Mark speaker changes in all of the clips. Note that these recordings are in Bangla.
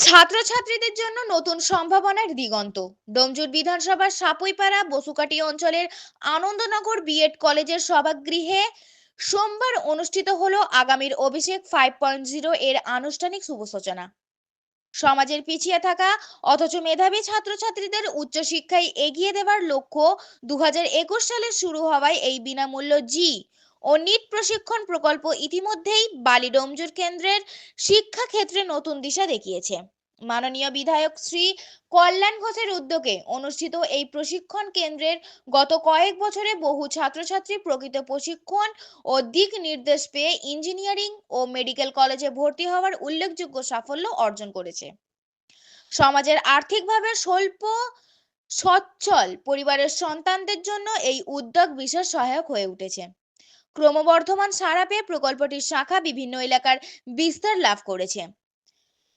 Speaker 1: ছাত্রছাত্রীদের জন্য নতুন সম্ভাবনার দিগন্ত। ডোমজুর বিধানসভার সাপুইপাড়া, বসুকাটি অঞ্চলের আনন্দনগর বিএড কলেজের সভাগৃহে সোমবার অনুষ্ঠিত হলো আগামীর অভিষেক ফাইভ পয়েন্ট জিরো এর আনুষ্ঠানিক শুভ সূচনা। সমাজের পিছিয়ে থাকা অথচ মেধাবী ছাত্রছাত্রীদের উচ্চশিক্ষায় এগিয়ে দেওয়ার লক্ষ্য দু হাজার একুশ সালে শুরু হওয়ায় এই বিনামূল্য জি ও নিট প্রশিক্ষণ প্রকল্প ইতিমধ্যেই বালি ডোমজুর কেন্দ্রের শিক্ষা ক্ষেত্রে নতুন দিশা দেখিয়েছে। মাননীয় বিধায়ক শ্রী কল্যাণ ঘোষের উদ্যোগে অনুষ্ঠিত এই প্রশিক্ষণ কেন্দ্রের গত কয়েক বছরে বহু ছাত্রছাত্রী প্রকৃত প্রশিক্ষণ ও দিক নির্দেশ পেয়ে ইঞ্জিনিয়ারিং ও মেডিকেল কলেজে ভর্তি হওয়ার উল্লেখযোগ্য সাফল্য অর্জন করেছে। সমাজের আর্থিকভাবে স্বল্প, সচ্ছল পরিবারের সন্তানদের জন্য এই উদ্যোগ বিশেষ সহায়ক হয়ে উঠেছে। ক্রমবর্ধমান সাড়া পেয়ে প্রকল্পটির শাখা বিভিন্ন এলাকার বিস্তার লাভ করেছে।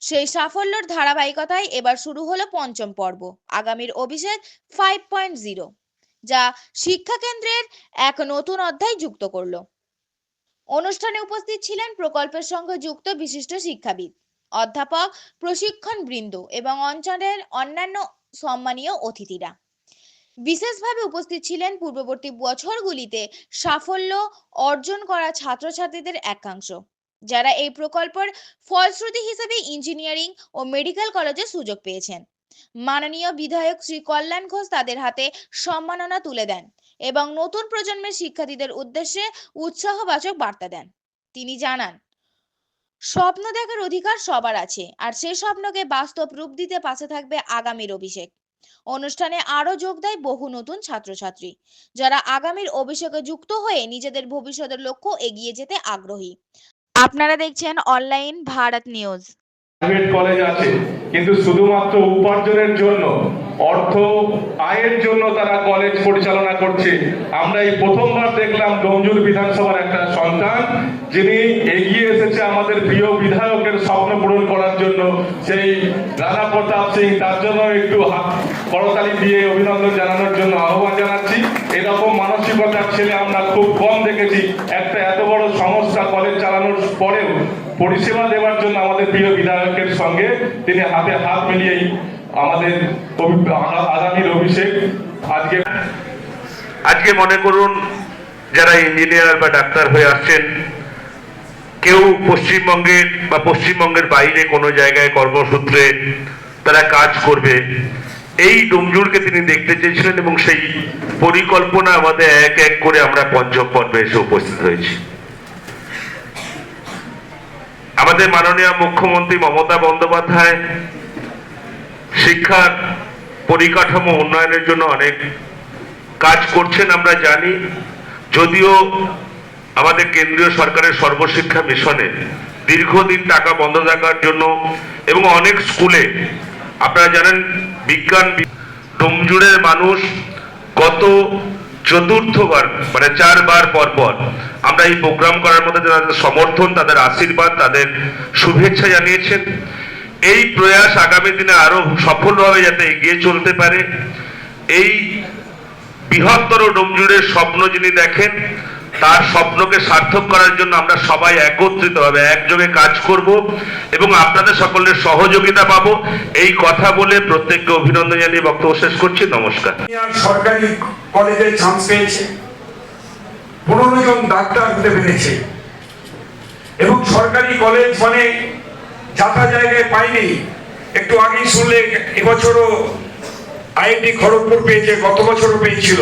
Speaker 1: সেই সাফল্যের ধারাবাহিকতায় এবার শুরু হলো পঞ্চম পর্ব। আগামীর অভিষেক ফাইভ পয়েন্ট জিরো যা শিক্ষা কেন্দ্রের এক নতুন অধ্যায় যুক্ত করল। অনুষ্ঠানে উপস্থিত ছিলেন প্রকল্পের সঙ্গে যুক্ত বিশিষ্ট শিক্ষাবিদ, অধ্যাপক প্রশিক্ষণ বৃন্দ এবং অঞ্চলের অন্যান্য সম্মানীয় অতিথিরা। বিশেষভাবে উপস্থিত ছিলেন পূর্ববর্তী বছরগুলিতে সাফল্য অর্জন করা ছাত্রছাত্রীদের একাংশ, যারা এই প্রকল্পের ফলশ্রুতি হিসেবে ইঞ্জিনিয়ারিং ও মেডিকেল কলেজে সুযোগ পেয়েছেন। মাননীয় বিধায়ক শ্রী কল্যাণ ঘোষ তাদের হাতে সম্মাননা তুলে দেন এবং নতুন প্রজন্মের শিক্ষার্থীদের উদ্দেশ্যে উৎসাহবাচক বার্তা দেন। তিনি জানান, স্বপ্ন দেখার অধিকার সবার আছে, আর সেই স্বপ্নকে বাস্তব রূপ দিতে পাশে থাকবে আগামীর অভিষেক। অনুষ্ঠানে আরও যোগ দেয় বহু নতুন ছাত্রছাত্রী, যারা আগামীর অভিষেকে যুক্ত হয়ে নিজেদের ভবিষ্যতের লক্ষ্য এগিয়ে যেতে আগ্রহী। আপনারা দেখছেন online Bharat news.
Speaker 2: Private college আছে, কিন্তু শুধুমাত্র উপার্জনের জন্য, অর্থ, আয়ের জন্য তারা কলেজ পরিচালনা করছে। আমরা এই প্রথমবার দেখলাম ডোমজুর বিধানসভার একটা সন্তান, যিনি এগিয়ে এসেছে আমাদের প্রিয় বিধায়কের স্বপ্ন পূরণ করার জন্য। সেই রানা প্রতাপ সিং, তার জন্য একটু করতালি দিয়ে অভিনন্দন জানানোর জন্য আহ্বান জানাচ্ছি। এরকম মানসিকতার ছেলে আমরা খুব কম দেখেছি। একটা এত বড় সংস্থা কলেজ চালানোর পরেও পরিষেবা দেওয়ার জন্য আমাদের প্রিয় বিধায়কের সঙ্গে তিনি হাতে হাত মিলিয়েই আমাদের আগামীর অভিষেক আজকে
Speaker 3: আজকে মনে করুন যারা ইঞ্জিনিয়ার বা ডাক্তার হয়ে আসছেন, কেউ পশ্চিমবঙ্গের বা পশ্চিমবঙ্গের বাইরে কোনো জায়গায় কর্মসূত্রে তারা কাজ করবে। এই ডুমজুরকে তিনি দেখতে চেয়েছিলেন এবং সেই পরিকল্পনা আমাদের এক এক করে আমরা পঞ্চম পর্বে এসে উপস্থিত হয়েছি। আমাদের মাননীয় মুখ্যমন্ত্রী মমতা বন্দ্যোপাধ্যায় শিক্ষার পরিকাঠামো উন্নয়নের জন্য অনেক কাজ করছেন, আমরা জানি। যদিও আমাদের কেন্দ্রীয় সরকারের সর্বশিক্ষা মিশনে দীর্ঘদিন টাকা বন্ধ থাকার জন্য এবং অনেক স্কুলে, আপনারা জানেন, বিজ্ঞান ডোমজুড়ের মানুষ গত চতুর্থবার মানে চারবার পর পর আমরা এই প্রোগ্রাম করার মধ্যে তাদের সমর্থন, তাদের আশীর্বাদ, তাদের শুভেচ্ছা জানিয়েছেন। এই প্রয়াস আগামী দিনে আরও সফলভাবে যাতে এগিয়ে চলতে পারে। এই বৃহত্তর ডোমজুড়ের স্বপ্ন যিনি দেখেন তার স্বপ্নকে সার্থক করার জন্য আমরা সবাই একত্রিত হবে একযোগে কাজ করব এবং আপনাদের সকলের সহযোগিতা পাবো। এই কথা বলে প্রত্যেককে অভিনন্দন জানিয়ে বক্তব্য শেষ করছি। নমস্কার।
Speaker 4: সরকারি কলেজে চান্স পেয়েছে। পনেরো জন ডাক্তার হতে পেরেছে। এবং সরকারি কলেজ মানে যাতা জায়গায় পাইনি। একটু আগেই শুনলে এবছরও আইআইটি খড়গপুর পেয়েছে, গত বছরও পেয়েছিল।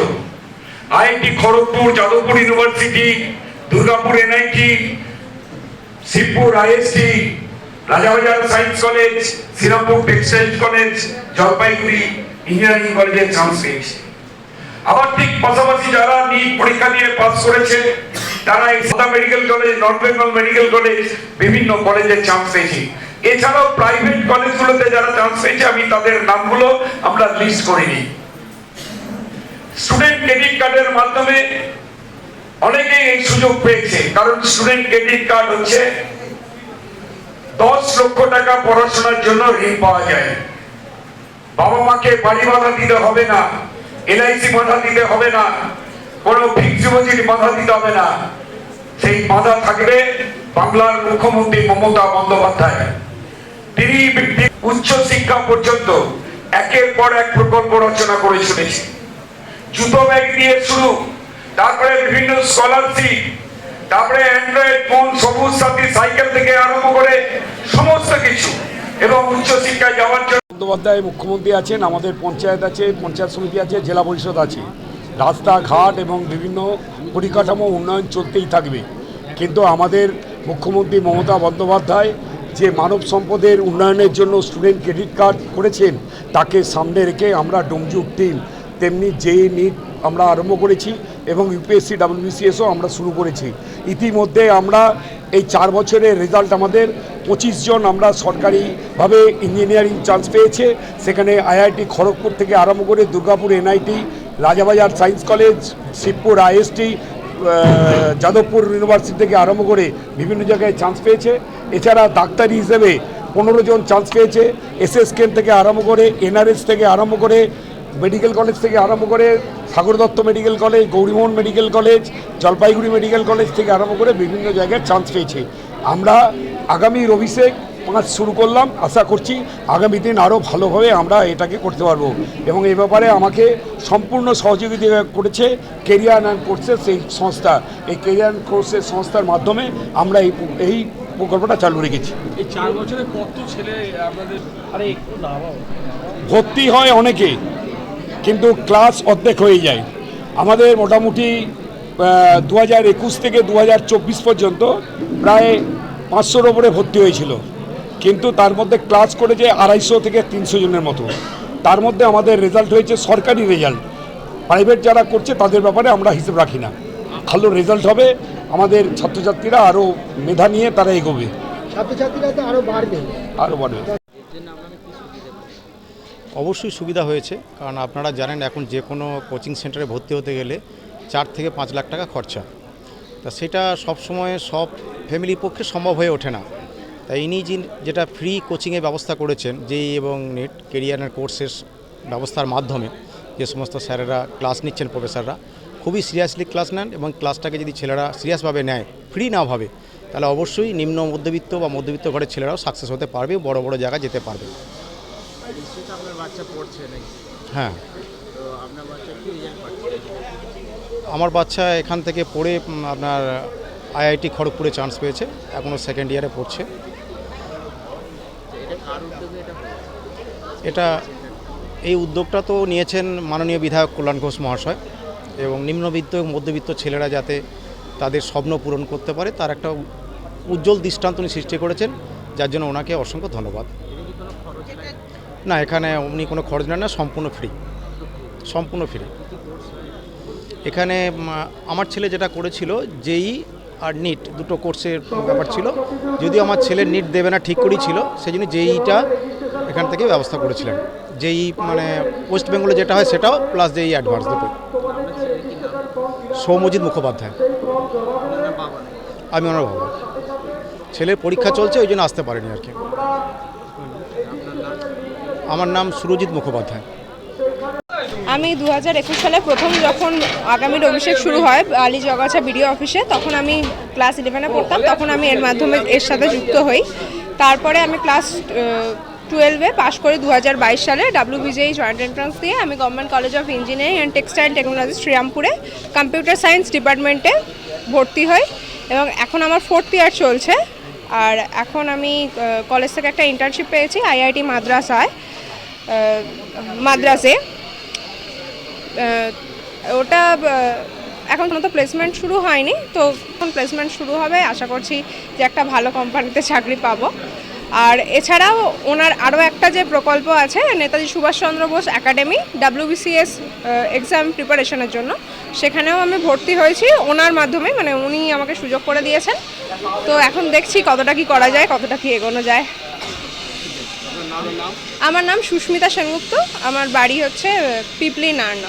Speaker 4: IIT Kharagpur Jadavpur university, Durgapur NIT, Shibpur IST, Rajabazar science college, Serampore textile college, Jalpaiguri engineering কলেজে চান্স পেয়েছে। আবার ঠিক পাশাপাশি যারা নিট পরীক্ষা দিয়ে পাস করেছে, তারা এই সাদা medical college, north Bengal medical college, বিভিন্ন কলেজে চান্স পেয়েছে। এছাড়াও প্রাইভেট কলেজগুলোতে যারা চান্স পেয়েছে, আমি তাদের নামগুলো আমরা লিস্ট করিনি স্টুডেন্ট ক্রেডিট কার্ডের মাধ্যমে অনেকেই এই সুযোগ পেয়েছে। কারণ স্টুডেন্ট ক্রেডিট কার্ড হচ্ছে দশ লক্ষ টাকা পড়াশোনার জন্য ঋণ পাওয়া যায়। বাবা মাকে বাড়ি বাধা দিতে হবে না এলআইসি বাধা দিতে হবে না, কোনো ফিক্সড ডিপোজিট বাধা দিতে হবে না। সেই বাধা থাকবে বাংলার মুখ্যমন্ত্রী মমতা বন্দ্যোপাধ্যায়।
Speaker 5: তিনি উচ্চ শিক্ষা পর্যন্ত একের পর এক প্রকল্প রচনা করে চলেছে জুতো ব্যাগ দিয়ে শুরু। তারপরে বিভিন্ন স্কলারশিপ তারপরে অ্যান্ড্রয়েড ফোন সবুজ সাথী সাইকেল থেকে আরম্ভ করে সমস্ত কিছু এবং উচ্চ শিক্ষায় যাওয়ার জন্য
Speaker 4: বন্দ্যোপাধ্যায় মুখ্যমন্ত্রী আছেন, আমাদের পঞ্চায়েত আছে, পঞ্চায়েত সমিতি আছে, জেলা পরিষদ আছে। রাস্তাঘাট এবং বিভিন্ন পরিকাঠামো উন্নয়ন চলতেই থাকবে। কিন্তু আমাদের মুখ্যমন্ত্রী মমতা বন্দ্যোপাধ্যায় যে মানব সম্পদের উন্নয়নের জন্য স্টুডেন্ট ক্রেডিট কার্ড করেছেন, তাকে সামনে রেখে আমরা ডোমজুর টিম তেমনি জে নিট আমরা আরম্ভ করেছি এবং ইউপিএসসি ডাব্লিউবিসিএসও আমরা শুরু করেছি। ইতিমধ্যে আমরা এই চার বছরের রেজাল্ট আমাদের পঁচিশ জন আমরা সরকারিভাবে ইঞ্জিনিয়ারিং চান্স পেয়েছে। সেখানে আইআইটি খড়গপুর থেকে আরম্ভ করে Durgapur NIT Rajabazar science college Shibpur IST Jadavpur university থেকে আরম্ভ করে বিভিন্ন জায়গায় চান্স পেয়েছে। এছাড়া ডাক্তারি হিসেবে পনেরো জন চান্স পেয়েছে। এসএস কেন থেকে আরম্ভ করে এনআরএস থেকে আরম্ভ করে মেডিকেল কলেজ থেকে আরম্ভ করে Sagar Dutta medical college Gourimohan medical college Jalpaiguri medical college থেকে আরম্ভ করে বিভিন্ন জায়গায় চান্স পেয়েছে। আমরা আগামীর অভিষেক পাঁচ শুরু করলাম। আশা করছি আগামী দিন আরও ভালোভাবে আমরা এটাকে করতে পারব। এবং এই ব্যাপারে আমাকে সম্পূর্ণ সহযোগিতা করেছে কেরিয়ার অ্যান্ড কোর্সেস এই সংস্থা। এই কেরিয়ার অ্যান্ড কোর্সের সংস্থার মাধ্যমে আমরা এই এই প্রকল্পটা চালু রেখেছি।
Speaker 6: এই চার বছরে কত ছেলে আপনাদের আরে
Speaker 4: ভর্তি হয় অনেকে। কিন্তু ক্লাস অর্ধেক হয়ে যায়। আমাদের মোটামুটি দু হাজার একুশ থেকে দু হাজার চব্বিশ পর্যন্ত প্রায় পাঁচশোর ওপরে ভর্তি হয়েছিল। কিন্তু তার মধ্যে ক্লাস করেছে আড়াইশো থেকে তিনশো জনের মতো। তার মধ্যে আমাদের রেজাল্ট হয়েছে সরকারি রেজাল্ট। প্রাইভেট যারা করছে তাদের ব্যাপারে আমরা হিসেব রাখি না। ভালো রেজাল্ট হবে আমাদের ছাত্রছাত্রীরা আরও মেধা নিয়ে তারা এগোবে।
Speaker 7: ছাত্রছাত্রীরা তো আরও বাড়বে।
Speaker 4: আরও বাড়বে।
Speaker 8: অবশ্যই সুবিধা হয়েছে। কারণ আপনারা জানেন এখন যে কোনো কোচিং সেন্টারে ভর্তি হতে গেলে চার থেকে পাঁচ লাখ টাকা খরচা। তা সেটা সব সময় সব ফ্যামিলির পক্ষে সম্ভব হয়ে ওঠে না। তাই ইনি যেটা ফ্রি কোচিংয়ের ব্যবস্থা করেছেন, যেই এবং নেট কেরিয়ারের কোর্সের ব্যবস্থার মাধ্যমে যে সমস্ত স্যারেরা ক্লাস নিচ্ছেন প্রফেসররা খুবই সিরিয়াসলি ক্লাস নেন এবং ক্লাসটাকে যদি ছেলেরা সিরিয়াসভাবে নেয় ফ্রি না ভাবে, তাহলে অবশ্যই নিম্ন মধ্যবিত্ত বা মধ্যবিত্ত ঘরের ছেলেরাও সাকসেস হতে পারবে, বড় বড় জায়গায় যেতে পারবে।
Speaker 6: আপনার বাচ্চা পড়ছে নাকি?
Speaker 8: হ্যাঁ।
Speaker 6: তো আপনার বাচ্চা কি রেজাল্ট পাচ্ছে?
Speaker 8: আমার বাচ্চা এখান থেকে পড়ে আপনার আইআইটি খড়গপুরে চান্স পেয়েছে এখনও সেকেন্ড ইয়ারে পড়ছে।
Speaker 6: এটা কার উদ্যোগে এটা
Speaker 8: এটা এই উদ্যোগটা তো নিয়েছেন মাননীয় বিধায়ক কল্যাণ ঘোষ মহাশয় এবং নিম্নবিত্ত এবং মধ্যবিত্ত ছেলেরা যাতে তাদের স্বপ্ন পূরণ করতে পারে তার একটা উজ্জ্বল দৃষ্টান্ত উনি সৃষ্টি করেছেন যার জন্য ওনাকে অসংখ্য ধন্যবাদ। না, এখানে উনি কোনো খরচ নেন না, সম্পূর্ণ ফ্রি। সম্পূর্ণ ফ্রি। এখানে আমার ছেলে যেটা করেছিল, যেই আর নিট, দুটো কোর্সের ব্যাপার ছিল, যদিও আমার ছেলে নিট দেবে না, ঠিক করেই ছিল সেই জন্য যেইটা এখান থেকে ব্যবস্থা করেছিলেন। যেই মানে ওয়েস্ট বেঙ্গলে যেটা হয় সেটাও, প্লাস যেই অ্যাডভান্স দুটো সৌমজিৎ মুখোপাধ্যায়। আমি ওনার বাবা। ছেলের পরীক্ষা চলছে, ওই জন্য আসতে পারেনি আর কি। আমার নাম সুরজিৎ মুখোপাধ্যায়।
Speaker 9: আমি দু হাজার একুশ সালে প্রথম যখন আগামীর অভিষেক শুরু হয়, আলী জগাছা বিডিও অফিসে, তখন আমি ক্লাস ইলেভেনে পড়তাম, তখন আমি এর মাধ্যমে এর সাথে যুক্ত হই। তারপরে আমি ক্লাস টুয়েলভে পাশ করে দু হাজার বাইশ সালে ডাব্লিউবিজেই জয়েন্ট এন্ট্রান্স দিয়ে আমি government college of engineering and textile technology শ্রীরামপুরে computer science ডিপার্টমেন্টে ভর্তি হই এবং এখন আমার ফোর্থ ইয়ার চলছে। আর এখন আমি কলেজ থেকে একটা ইন্টার্নশিপ পেয়েছি আইআইটি মাদ্রাসায়। মাদ্রাসে। ওটা এখন তো প্লেসমেন্ট শুরু হয়নি, তো এখন প্লেসমেন্ট শুরু হবে। আশা করছি যে একটা ভালো কোম্পানিতে চাকরি পাবো। আর এছাড়াও ওনার আরও একটা যে প্রকল্প আছে, Netaji Subhashchandra Bose academy WBCS exam প্রিপারেশনের জন্য। সেখানেও আমি ভর্তি হয়েছি। ওনার মাধ্যমে মানে উনি আমাকে সুযোগ করে দিয়েছেন। তো এখন দেখছি কতটা কি করা যায়, কতটা কি এগোনো যায়। আমার নাম? সুস্মিতা সেনগুপ্ত। আমার বাড়ি হচ্ছে পিপলি নারায়ণ